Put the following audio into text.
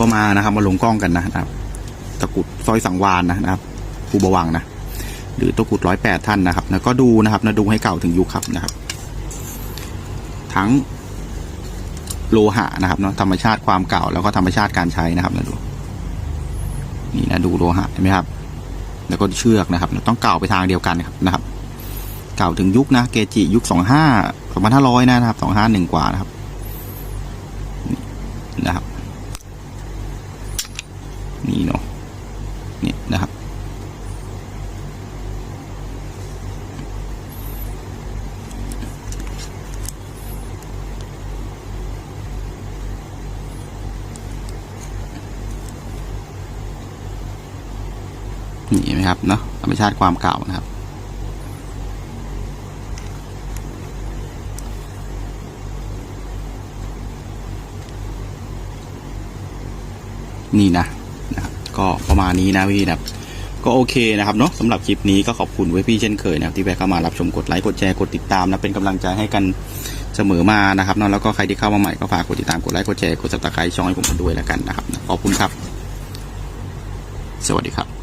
ก็มานะครับ มาลงกล้องกันนะครับ ตะกุดซอยสังวานนะครับภูบวังนะหรือตะกุดร้อยแปดท่านนะครับแล้วก็ดูนะครับนะดูให้เก่าถึงยุคครับนะครับ ทั้งโลหะนะครับเนาะธรรมชาติความเก่าแล้วก็ธรรมชาติการใช้นะครับนะดูนี่นะดูโลหะเห็นไหมครับ แล้วก็เชือกนะครับ ต้องเก่าไปทางเดียวกันครับนะครับ เก่าถึงยุคนะเกจิยุคสองห้าสองพันห้าร้อยนะครับสองห้าหนึ่งกว่านะครับนี่นะครับ นี่เนาะเนี่ยนะครับ นี่เห็นไหมครับเนาะธรรมชาติความเก่านะครับนี่นะ นะครับก็ประมาณนี้นะพี่นะครับก็โอเคนะครับเนาะสำหรับคลิปนี้ก็ขอบคุณไว้พี่เช่นเคยนะครับที่แวะเข้ามารับชมกดไลค์กดแชร์กดติดตามนะเป็นกำลังใจให้กันเสมอมานะครับเนาะแล้วก็ใครที่เข้ามาใหม่ก็ฝากกดติดตามกดไลค์กดแชร์กดซับสไครต์ช่องให้ผมกันด้วยแล้วกันนะครับขอบคุณครับ สวัสดีครับ